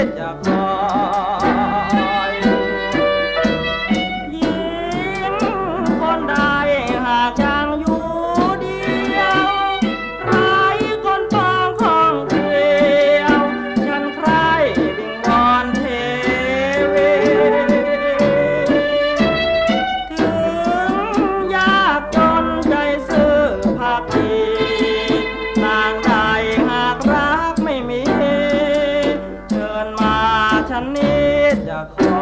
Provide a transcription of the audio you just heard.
it. ฉันนี้จะขอ